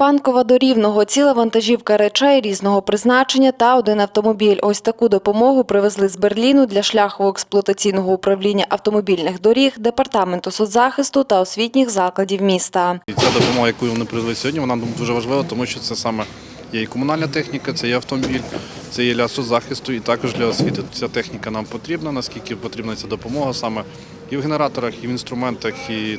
Панкова до Рівного, ціла вантажівка речей різного призначення та один автомобіль. Ось таку допомогу привезли з Берліну для шляхово-експлуатаційного управління автомобільних доріг, департаменту соцзахисту та освітніх закладів міста. І ця допомога, яку вони привезли сьогодні, вона дуже важлива, тому що це саме є і комунальна техніка, це є автомобіль, це є для соцзахисту і також для освіти. Ця техніка нам потрібна, наскільки потрібна ця допомога саме і в генераторах, і в інструментах, і,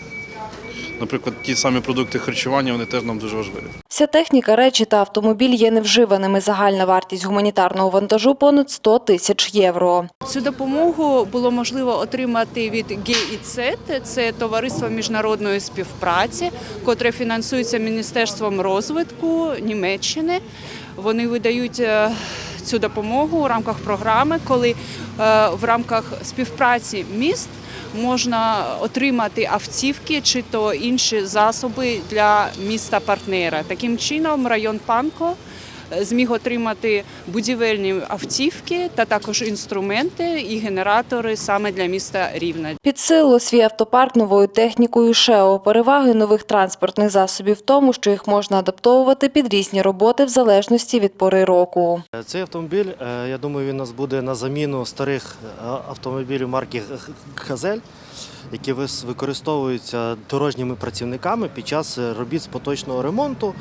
наприклад, ті самі продукти харчування, вони теж нам дуже важливі. Вся техніка, речі та автомобіль є невживаними. Загальна вартість гуманітарного вантажу понад 100 тисяч євро. Цю допомогу було можливо отримати від GIZ, це товариство міжнародної співпраці, котре фінансується Міністерством розвитку Німеччини. Вони видають е, цю допомогу у рамках програми, коли е, в рамках співпраці міст можна отримати автівки чи то інші засоби для міста партнера. Таким чином, район Панко зміг отримати будівельні автівки та також інструменти і генератори саме для міста Рівна. Підсилило свій автопарк новою технікою ШЕО. Переваги нових транспортних засобів в тому, що їх можна адаптовувати під різні роботи в залежності від пори року. Цей автомобіль, е, я думаю, він у нас буде на заміну старих е, автомобілів марки Газель, які використовуються дорожніми працівниками під час робіт з поточного ремонту.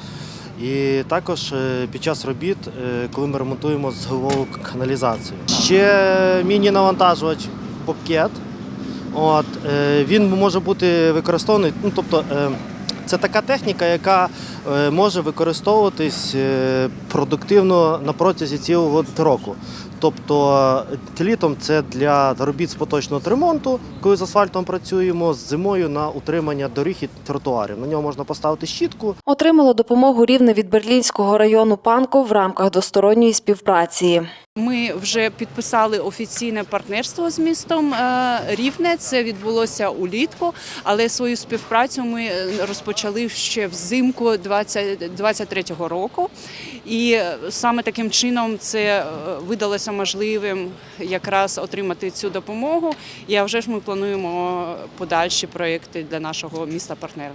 І також е, під час робіт, е, коли ми ремонтуємо зливову каналізацію. Ще міні-навантажувач попкет. От, е, він може бути використаний, ну тобто це така техніка, яка може використовуватись продуктивно на протязі цілого року. Тобто е, літом це для робіт з поточного ремонту, коли з асфальтом працюємо, з зимою на утримання доріг і тротуарів. На нього можна поставити щітку, Отримало допомогу рівне від берлінського району Панко в рамках двосторонньої співпраці. Ми вже підписали офіційне партнерство з містом е, Рівне. Це відбулося улітку, але свою співпрацю ми е, розпочали ще взимку 2023 року. І е, саме таким чином це видалося можливим якраз отримати цю допомогу. І вже ж ми плануємо подальші проекти для нашого міста партнера.